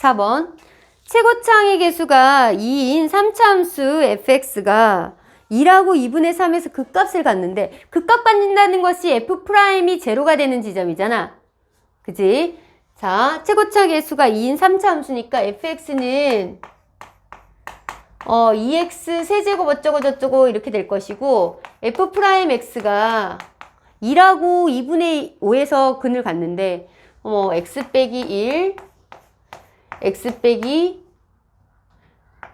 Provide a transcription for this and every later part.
4번. 최고차항의 개수가 2인 3차 함수 fx가 2라고 2분의 3에서 그 값을 갖는데 그값 갖는다는 것이 f'이 제로가 되는 지점이잖아. 그지? 자, 최고차 개수가 2인 3차 함수니까 fx는 어, 2x 세제곱 어쩌고 저쩌고 이렇게 될 것이고 f'x가 2라고 2분의 5에서 근을 갖는데 어, x 빼기 1 x 빼기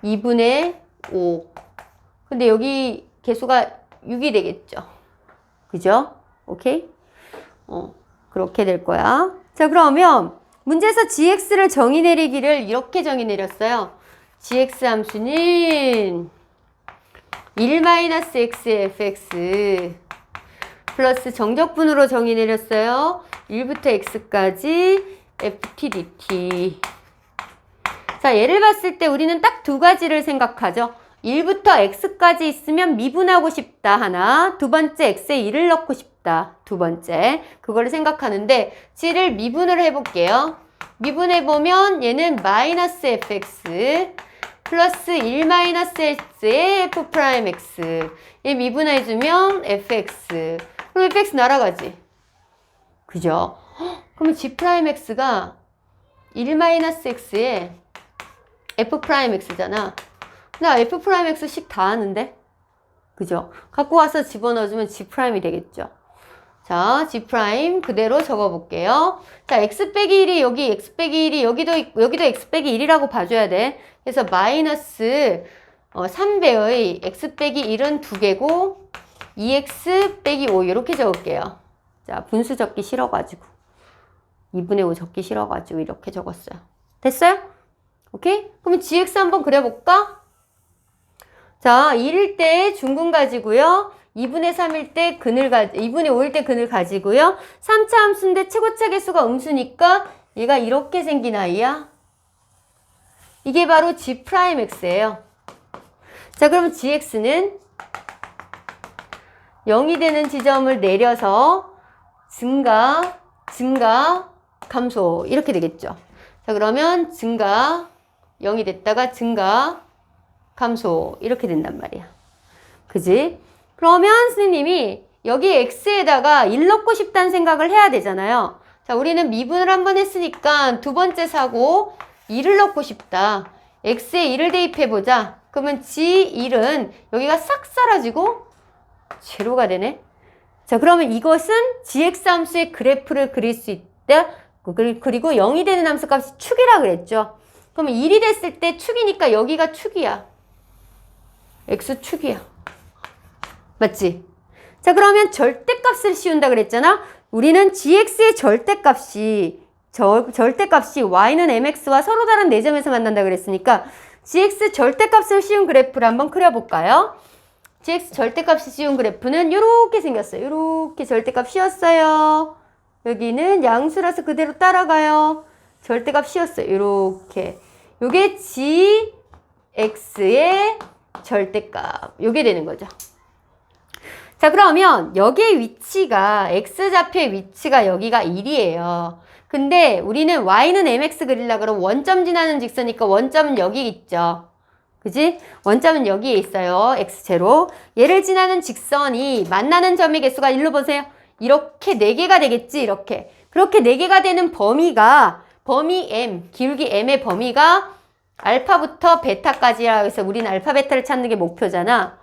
2분의 5 근데 여기 개수가 6이 되겠죠 그죠? 오케이? 어, 그렇게 될 거야 자 그러면 문제에서 gx를 정의 내리기를 이렇게 정의 내렸어요 gx 함수는 1-x fx 플러스 정적분으로 정의 내렸어요. 1부터 x까지 ft dt. 자, 얘를 봤을 때 우리는 딱 두 가지를 생각하죠. 1부터 x까지 있으면 미분하고 싶다 하나, 두 번째 x에 1을 넣고 싶다 두 번째. 그거를 생각하는데 g를 미분을 해볼게요. 미분해보면 얘는 마이너스 fx 플러스 1 마이너스 x의 f 프라임 x 얘 미분해주면 fx 그럼 fx 날아가지 그죠? 헉, 그러면 g 프라임 x가 1 마이너스 x의 f 프라임 x잖아 나 f 프라임 x씩 다 아는데 그죠? 갖고 와서 집어넣어주면 g 프라임이 되겠죠 자, G 그대로 적어볼게요. 자, x 빼기 1이 여기 x 빼기 1이 여기도 있- 여기도 x 빼기 1이라고 봐줘야 돼. 그래서 마이너스 어, 3배의 x 빼기 1은 2개고 2x 빼기 5 이렇게 적을게요. 자, 분수 적기 싫어가지고 2분의 5 적기 싫어가지고 이렇게 적었어요. 됐어요? 오케이? 그러면 gx 한번 그려볼까? 자, 1일 때 중근 가지고요. 2분의 3일 때 근을 가 2분의 5일 때 근을 가지고요. 3차 함수인데 최고차 개수가 음수니까 얘가 이렇게 생긴 아이야. 이게 바로 g 프라임 x예요. 자, 그럼 gx는 0이 되는 지점을 내려서 증가, 증가, 감소 이렇게 되겠죠. 자, 그러면 증가 0이 됐다가 증가, 감소 이렇게 된단 말이야. 그지? 그러면 선생님이 여기 x에다가 1 넣고 싶다는 생각을 해야 되잖아요. 자, 우리는 미분을 한 번 했으니까 두 번째 사고 2를 넣고 싶다. x에 1을 대입해 보자. 그러면 g1은 여기가 싹 사라지고 제로가 되네. 자, 그러면 이것은 gx 함수의 그래프를 그릴 수 있다. 그리- 그리고 0이 되는 함수 값이 축이라 그랬죠. 그러면 1이 됐을 때 축이니까 여기가 축이야. x축이야. 맞지? 자, 그러면 절대값을 씌운다 그랬잖아? 우리는 gx의 절대값이, 저, 절대값이 y는 mx와 서로 다른 4점에서 만난다 그랬으니까 gx 절대값을 씌운 그래프를 한번 그려볼까요? gx 절대값이 씌운 그래프는 이렇게 생겼어요. 이렇게 절대값 씌웠어요. 여기는 양수라서 그대로 따라가요. 절대값 씌웠어요. 이렇게. 요게 gx의 절대값. 요게 되는 거죠. 자, 그러면 여기의 위치가, x좌표의 위치가 여기가 1이에요. 근데 우리는 y는 mx 그리려 그러면 원점 지나는 직선이니까 원점은 여기 있죠. 그지? 원점은 여기에 있어요. x0. 얘를 지나는 직선이 만나는 점의 개수가 일로 보세요. 이렇게 4개가 되겠지, 이렇게. 그렇게 4개가 되는 범위가, 범위 m, 기울기 m의 범위가 알파부터 베타까지라 해서 우리는 알파, 베타를 찾는 게 목표잖아.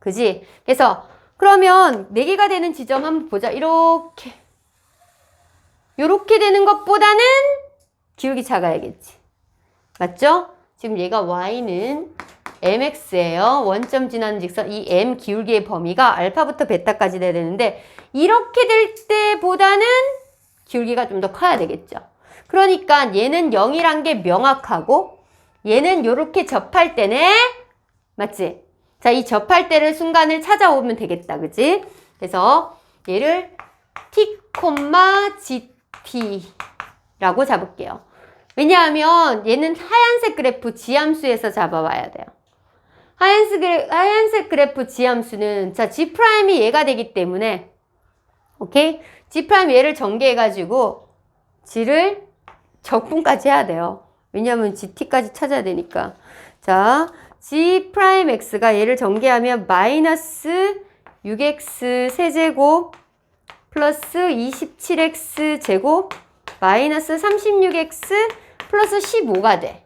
그지? 그래서 그러면 4개가 되는 지점 한번 보자. 이렇게. 요렇게 되는 것보다는 기울기 작아야겠지. 맞죠? 지금 얘가 y는 mx예요. 원점 지나는 직선 이 m 기울기의 범위가 알파부터 베타까지 돼야 되는데 이렇게 될 때보다는 기울기가 좀 더 커야 되겠죠. 그러니까 얘는 0이란 게 명확하고 얘는 요렇게 접할 때네. 맞지? 자, 이 접할 때를 순간을 찾아오면 되겠다. 그지? 그래서 얘를 t, gt라고 잡을게요. 왜냐하면 얘는 하얀색 그래프 지함수에서 잡아와야 돼요. 하얀색, 그래- 하얀색 그래프 지함수는 자, g'이 얘가 되기 때문에 오케이? g' 얘를 전개해가지고 g를 적분까지 해야 돼요. 왜냐하면 GT까지 찾아야 되니까. 자, G 프라임 X가 얘를 전개하면 마이너스 6X 세제곱 플러스 27X 제곱 마이너스 36X 플러스 15가 돼.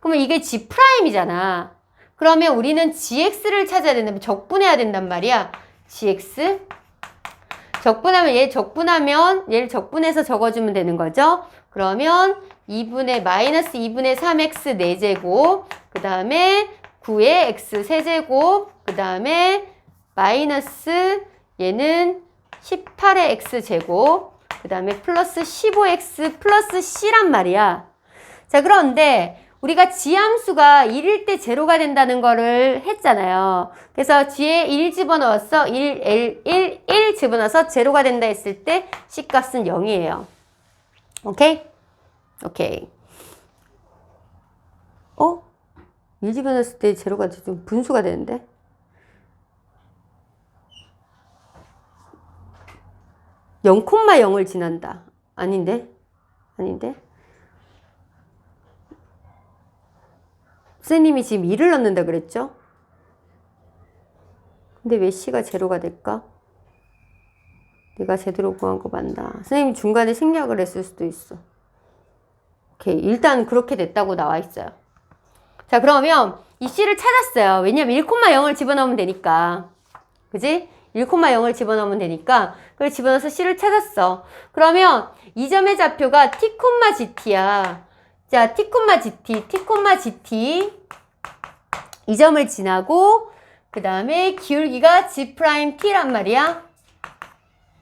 그러면 이게 G 프라임이잖아. 그러면 우리는 GX를 찾아야 된다면 적분해야 된단 말이야. GX 적분하면 얘 적분하면 얘를 적분해서 적어주면 되는 거죠. 그러면 2분의 마이너스 2분의 3x 4제곱 그 다음에 9의 x 세제곱 그 다음에 마이너스 얘는 18의 x 제곱 그 다음에 플러스 15x 플러스 c란 말이야. 자 그런데 우리가 지함수가 1일 때 제로가 된다는 거를 했잖아요. 그래서 G에 1 집어넣었어. 1, 1, 1, 1 집어넣어서 제로가 된다 했을 때 C 값은 0이에요. 오케이? 오케이. 어? 1 집어넣었을 때 제로가 좀 분수가 되는데? 영 콤마 0을 지난다. 아닌데? 아닌데? 선생님이 지금 1을 넣는다 그랬죠? 근데 왜 C가 제로가 될까? 내가 제대로 구한 거 맞나? 선생님 중간에 생략을 했을 수도 있어. 오케이. 일단 그렇게 됐다고 나와 있어요. 자, 그러면 이 C를 찾았어요. 왜냐면 1,0을 집어넣으면 되니까. 그지? 1,0을 집어넣으면 되니까. 그걸 집어넣어서 C를 찾았어. 그러면 이 점의 좌표가 T, GT야. 자, T, GT, T, GT. 이 점을 지나고, 그 다음에 기울기가 G'T란 말이야.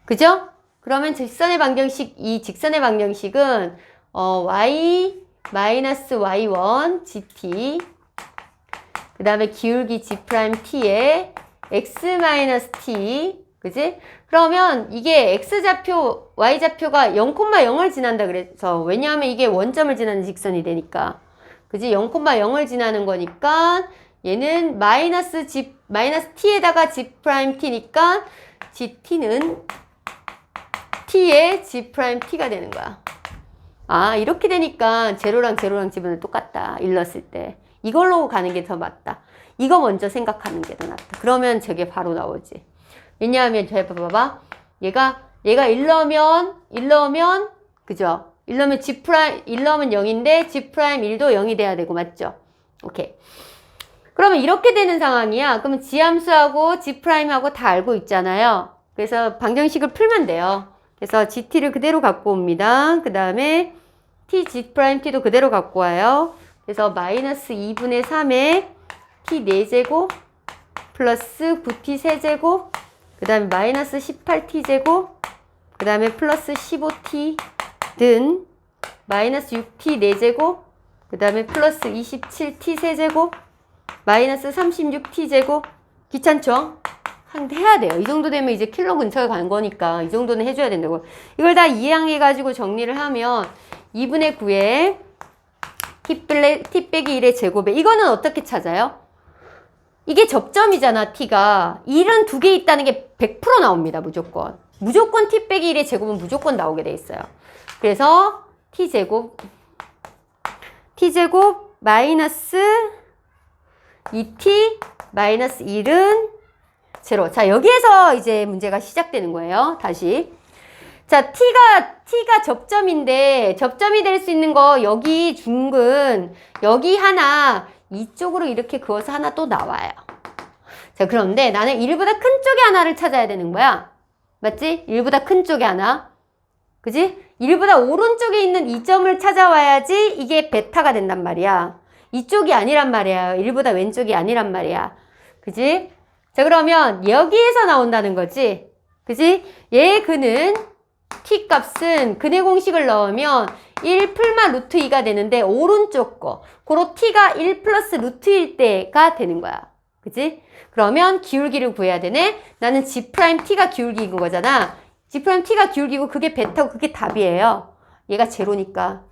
그죠? 그러면 직선의 방정식, 이 직선의 방정식은, 어, y 마이너스 y1 gt 그 다음에 기울기 g't에 x 마이너스 t 그지? 그러면 이게 x좌표, y좌표가 0,0을 지난다 그래서 왜냐하면 이게 원점을 지나는 직선이 되니까 그지? 0,0을 지나는 거니까 얘는 마이너스 g, 마이너스 t에다가 g't니까 gt는 t의 g't가 되는 거야. 아, 이렇게 되니까 제로랑 제로랑 집어넣으면 똑같다. 일렀을 때. 이걸로 가는 게 더 맞다. 이거 먼저 생각하는 게 더 낫다. 그러면 저게 바로 나오지. 왜냐하면 저 봐봐봐. 얘가 얘가 1 넣으면 1 넣으면 그죠? 1 넣으면 G 프라임 1 넣으면 0인데 G 프라임 1도 0이 돼야 되고 맞죠? 오케이. 그러면 이렇게 되는 상황이야. 그러면 지함수하고 G 프라임하고 다 알고 있잖아요. 그래서 방정식을 풀면 돼요. 그래서 GT를 그대로 갖고 옵니다. 그 다음에 T, G 프라임 T도 그대로 갖고 와요. 그래서 마이너스 2분의 3에 T 4제곱 플러스 9T 세제곱 그 다음에 마이너스 18T 제곱 그 다음에 플러스 15T 든 마이너스 6T 4제곱 그 다음에 플러스 27T 세제곱 마이너스 36T 제곱 귀찮죠? 한 해야 돼요. 이 정도 되면 이제 킬러 근처에 간 거니까 이 정도는 해줘야 된다고. 이걸 다 이해해가지고 정리를 하면 2분의 9에 t, t 빼기 1의 제곱에 이거는 어떻게 찾아요? 이게 접점이잖아, t가. 1은 두 개 있다는 게 100% 나옵니다, 무조건. 무조건 t 빼기 1의 제곱은 무조건 나오게 돼 있어요. 그래서 t제곱 t제곱 마이너스 2t 마이너스 1은 제로. 자, 여기에서 이제 문제가 시작되는 거예요. 다시. 자, t가, t가 접점인데, 접점이 될 수 있는 거, 여기 중근, 여기 하나, 이쪽으로 이렇게 그어서 하나 또 나와요. 자, 그런데 나는 1보다 큰 쪽에 하나를 찾아야 되는 거야. 맞지? 1보다 큰 쪽에 하나. 그지? 1보다 오른쪽에 있는 이 점을 찾아와야지 이게 베타가 된단 말이야. 이쪽이 아니란 말이야. 1보다 왼쪽이 아니란 말이야. 그지? 자, 그러면 여기에서 나온다는 거지. 그지? 얘 그는 t 값은 근의 공식을 넣으면 1 풀마 루트 2가 되는데 오른쪽 거. 고로 t가 1 플러스 루트일 때가 되는 거야. 그지? 그러면 기울기를 구해야 되네. 나는 g 프라임 t가 기울기인 거잖아. g 프라임 t가 기울기고 그게 베타고 그게 답이에요. 얘가 제로니까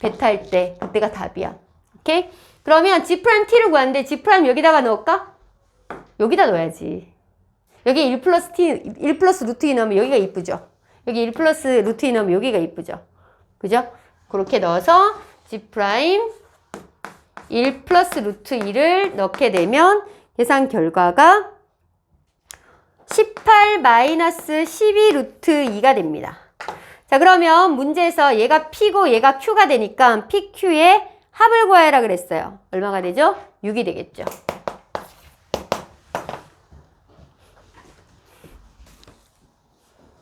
베타일 때 그때가 답이야. 오케이? 그러면 g 프라임 t를 구하는데 g 프라임 여기다가 넣을까? 여기다 넣어야지. 여기 1 플러스 t, 1 플러스 루트 2 넣으면 여기가 이쁘죠? 여기 1 플러스 루트 2 넣으면 여기가 이쁘죠? 그죠? 그렇게 넣어서 G 프라임 1 플러스 루트 2를 넣게 되면 계산 결과가 18 마이너스 12 루트 2가 됩니다. 자, 그러면 문제에서 얘가 P고 얘가 Q가 되니까 PQ의 합을 구하라 그랬어요. 얼마가 되죠? 6이 되겠죠.